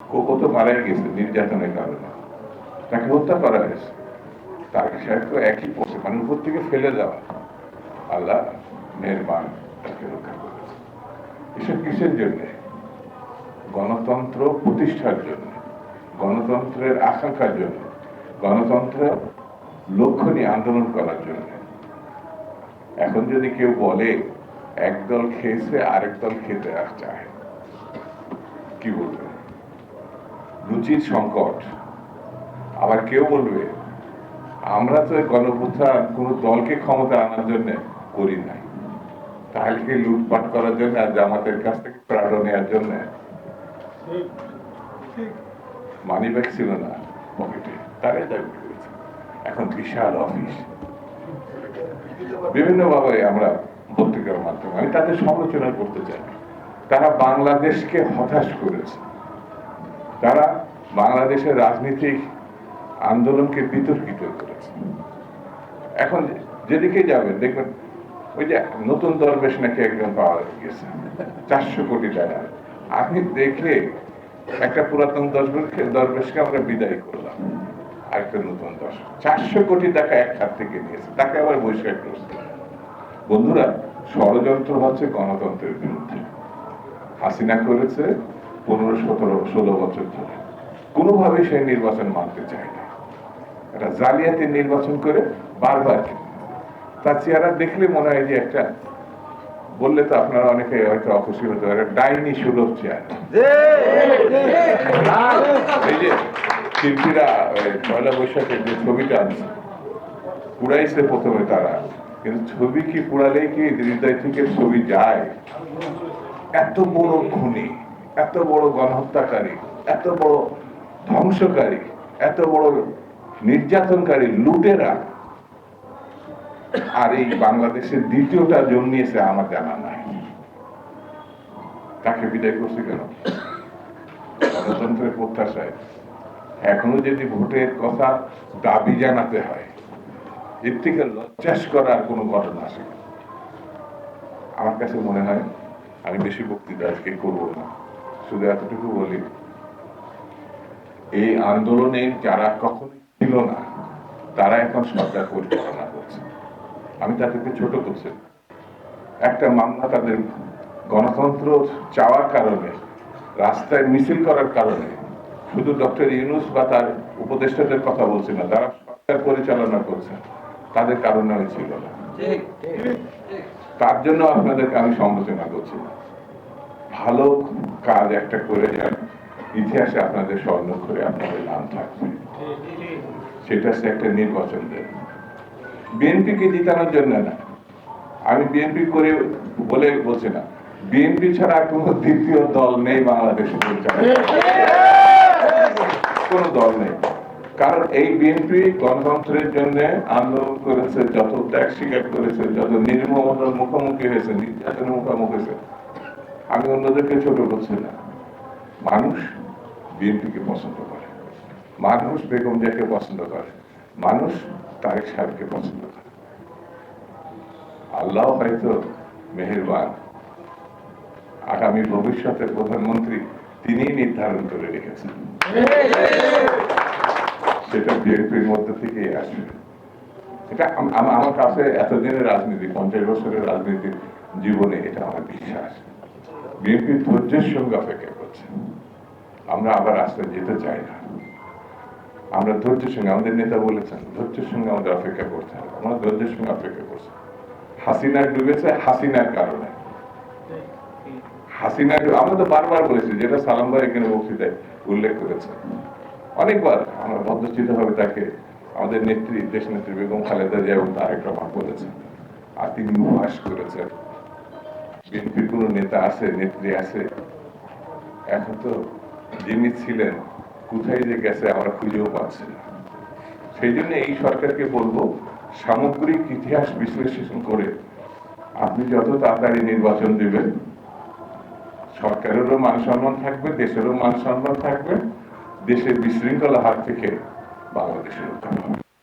Cocoa তো মারা গেছে নির্যাতনের কারণে। তাকে হত্যা করা হয়েছে। তার সাহেব তো একই পথে মানে উপর থেকে ফেলে দেওয়া। আল্লাহ মেহরবান তাকে রক্ষা করেছে এসব কিসের জন্য? গণতন্ত্র প্রতিষ্ঠার জন্য, গণতন্ত্রের আকাঙ্ক্ষার জন্য, গণতন্ত্র লক্ষ্য নিয়ে আন্দোলন করার জন্য। এখন যদি কেউ বলে, একদল খেয়েছে আরেক দল খেতে আর চায় কি বলবে রুচির সংকট। আবার কেউ বলবে, আমরা তো গণপ্রথান কোন দলকে ক্ষমতা আনার জন্য করি নাই। তাহলে লুটপাট করার জন্য আর জামাতের কাছ থেকে প্রাণ নেওয়ার জন্য? মানি ব্যাগ ছিল না পকেটে, তারাই দাবি এখন বিশাল অফিস। বিভিন্ন ভাবে আমরা পত্রিকার মাধ্যমে, আমি তাদের সমালোচনা করতে চাই। তারা বাংলাদেশকে হতাশ করেছে। তারা বাংলাদেশের রাজনৈতিক আন্দোলনকে বিতর্কিত করেছে। এখন যেদিকে যাবেন দেখবেন ওই যে নতুন দরবেশ নাকি একজন পাওয়া গেছে, চারশো কোটি টাকা। আপনি দেখলে একটা পুরাতন দরবেশকে দরবেশকে আমরা বিদায় করলাম, আরেকটা নতুন দশ চারশো কোটি টাকা এক হাত থেকে নিয়েছে, তাকে আবার বৈশাখ করছে। বন্ধুরা, ষড়যন্ত্র হচ্ছে গণতন্ত্রের বিরুদ্ধে। হাসিনা করেছে পনেরো সতেরো ষোলো বছর ধরে। কোনোভাবে সে নির্বাচন মানতে চায় না। একটা জালিয়াতি নির্বাচন করে বারবার তার চেহারা দেখলে মনে হয় যে একটা, বললে তো আপনারা অনেকে হয়তো অখুশি হতে পারে ডাইনি সুলভ চেয়ার। এই যে শিল্পীরা পয়লা বৈশাখের যে ছবিটা আনছে পুরাইছে প্রথমে তারা। কিন্তু ছবি কি পুরালেই কি হৃদয় থেকে ছবি যায়? এত বড় খুনি এত বড় গণহত্যাকারী, এত বড় ধ্বংসকারী, এত বড় নির্যাতনকারী লুটেরা। আর এই বাংলাদেশের দ্বিতীয়টা জন্মিয়েছে আমার জানা নাই। তাকে বিদায় করছে কেন? গণতন্ত্রের প্রত্যাশায়। এখনও যদি ভোটের কথা দাবি জানাতে হয়, এর থেকে লজ্জাস করার কোনো ঘটনা আছে? আমার কাছে মনে হয় আমি বেশি বক্তৃতা আজকে করব না। শুধু এতটুকু বলি এই আন্দোলনে যারা কখনোই ছিল না তারা এখন সরকার পরিচালনা করছে। আমি তাদেরকে ছোট করছি একটা মামলা তাদের গণতন্ত্র চাওয়ার কারণে রাস্তায় মিছিল করার কারণে শুধু ডক্টর ইউনুস বা তার উপদেষ্টাদের কথা বলছি না যারা সরকার পরিচালনা করছে তাদের কারণে ছিল না। তার জন্য আপনাদেরকে আমি সমালোচনা করছি। ভালো কাজ একটা করে যান, ইতিহাসে আপনাদের স্বর্ণ করে আপনাদের নাম থাকবে। সেটা হচ্ছে একটা নির্বাচন দেন। বিএনপিকে জিতানোর জন্য না। আমি বিএনপি করে বলে বলছি না। বিএনপি ছাড়া কোনো দ্বিতীয় দল নেই বাংলাদেশে কোন দল নেই। কারণ এই বিএনপি গণতন্ত্রের জন্য আন্দোলন করেছে, যত ত্যাগ স্বীকার করেছে, যত নির্মমতার মুখোমুখি হয়েছে, নির্যাতনের মুখোমুখি হয়েছে। আমি অন্যদেরকে ছোট করছি না। মানুষ বিএনপিকে পছন্দ করে। মানুষ বেগম জিয়াকে পছন্দ করে। মানুষ তারেক সাহেবকে পছন্দ করে। আল্লাহ হয়তো মেহেরবান। আগামী ভবিষ্যতের প্রধানমন্ত্রী তিনিই নির্ধারণ করে রেখেছেন। সেটা বিএনপির মধ্যে থেকেই আসবে। এটা আম- আম- আমার কাছে এতদিনের রাজনীতি, পঞ্চাশ বছরের রাজনীতির জীবনে এটা আমার বিশ্বাস। বিএনপি ধৈর্যের সঙ্গে অপেক্ষা করছে। আমরা আবার রাস্তায় যেতে চাই না। আমরা ধৈর্যের সঙ্গে আমাদের নেতা বলেছেন, ধৈর্যের সঙ্গে আমাদের অপেক্ষা করতে হবে। আমরা ধৈর্যের সঙ্গে অপেক্ষা করছি। হাসিনা ডুবেছে হাসিনার কারণে। হাসিনা আমরা তো বারবার বলেছি, যেটা সালাম ভাই এখানে বক্তৃতায় উল্লেখ করেছে অনেকবার আমরা ভদ্রচিত ভাবে তাকে আমাদের নেত্রী দেশ নেত্রী বেগম খালেদা জিয়া এবং তারেক রহমান বলেছেন। আর তিনি উপহাস করেছেন। বিএনপির কোন নেতা আছে, নেত্রী আছে? এখন তো যিনি ছিলেন, কোথায় যে গেছে আমরা খুঁজেও পাচ্ছি সেই জন্য এই সরকারকে বলব, সামগ্রিক ইতিহাস বিশ্লেষণ করে আপনি যত তাড়াতাড়ি নির্বাচন দিবেন, সরকারেরও মান সম্মান থাকবে, দেশেরও মান সম্মান থাকবে, দেশের বিশৃঙ্খলা হাত থেকে বাংলাদেশের রক্ষা পাবে